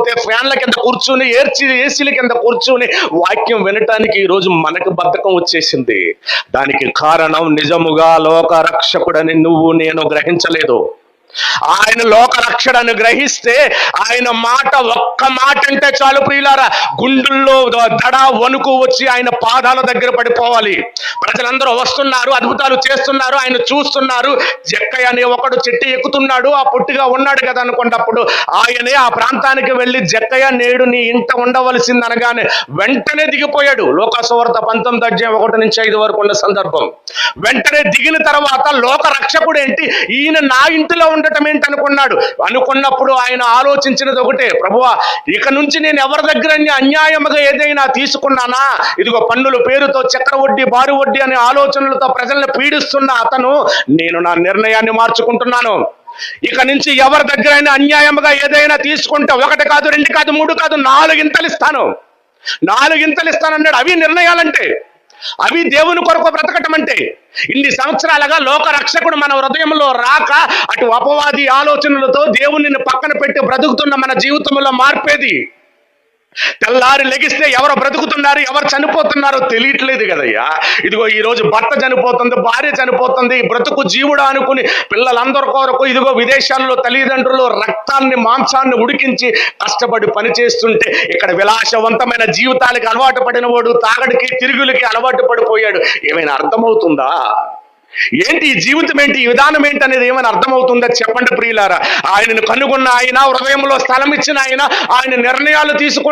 లేకపోతే ఫ్యాన్ల కింద కూర్చుని ఏర్చి ఏసీల కింద కూర్చుని వాక్యం వినటానికి ఈ రోజు మనకు బద్ధకం వచ్చేసింది. దానికి కారణం నిజముగా లోక రక్షకుడని నువ్వు నేను గ్రహించలేదు. ఆయన లోక రక్షణను గ్రహిస్తే ఆయన మాట ఒక్క మాట అంటే చాలు ప్రియులారా. గుండుల్లో దడ వణుకు వచ్చి ఆయన పాదాల దగ్గర పడిపోవాలి. ప్రజలందరూ వస్తున్నారు అద్భుతాలు చేస్తున్నారు ఆయన చూస్తున్నారు. జక్కయ్య అనే ఒకడు చెట్టు ఎక్కుతున్నాడు ఆ పొట్టిగా ఉన్నాడు కదా అనుకున్నప్పుడు ఆయనే ఆ ప్రాంతానికి వెళ్ళి జక్కయ్య నేడు నీ ఇంట ఉండవలసింది అనగానే వెంటనే దిగిపోయాడు. లోకసవార్త పంతొమ్మిది అధ్యాయం ఒకటి నుంచి ఐదు వరకు ఉన్న సందర్భం. వెంటనే దిగిన తర్వాత లోక రక్షకుడు ఏంటి? ఈయన నా ఇంటిలో ఉండటం ఏంటి అనుకున్నాడు అనుకున్నప్పుడు ఆయన ఆలోచించినది ఒకటే ప్రభువా ఇక నుంచి నేను ఎవరి దగ్గర అన్యాయముగా ఏదైనా తీసుకున్నానా? ఇదిగో పన్నుల పేరుతో చక్ర వడ్డీ బారు వడ్డీ అనే ఆలోచనలతో ప్రజల్ని పీడిస్తున్న అతను నేను నా నిర్ణయాన్ని మార్చుకుంటున్నాను. ఇక నుంచి ఎవరి దగ్గరైనా అన్యాయముగా ఏదైనా తీసుకుంటే ఒకటి కాదు రెండు కాదు మూడు కాదు నాలుగింతలు ఇస్తాను. నాలుగింతలు ఇస్తానన్నాడు. అవి నిర్ణయాలంటే అవి దేవుని కొరకు బ్రతకటం అంటే ఇన్ని సంవత్సరాలుగా లోక రక్షకుడు మన హృదయంలో రాక అటు అపవాది ఆలోచనలతో దేవునిని పక్కన పెట్టి బ్రతుకుతున్న మన జీవితంలో మార్పేది. తెల్లారి లెగిస్తే ఎవరు బ్రతుకుతున్నారు ఎవరు చనిపోతున్నారో తెలియట్లేదు కదయ్యా. ఇదిగో ఈ రోజు భర్త చనిపోతుంది భార్య చనిపోతుంది బ్రతుకు జీవుడు అనుకుని పిల్లలందరి కొరకు ఇదిగో విదేశాల్లో తల్లిదండ్రులు రక్తాన్ని మాంసాన్ని ఉడికించి కష్టపడి పని చేస్తుంటే ఇక్కడ విలాసవంతమైన జీవితాలకి అలవాటు పడిన వాడు తాగడికి తిరుగులకి అలవాటు పడిపోయాడు. ఏమైనా అర్థమవుతుందా? ఏంటి ఈ జీవితం ఏంటి ఈ విధానం ఏంటి అనేది ఏమైనా అర్థమవుతుందా చెప్పండి ప్రియులారా? ఆయనను కనుగొన్న ఆయన హృదయంలో స్థలం ఇచ్చిన ఆయన ఆయన నిర్ణయాలు తీసుకున్న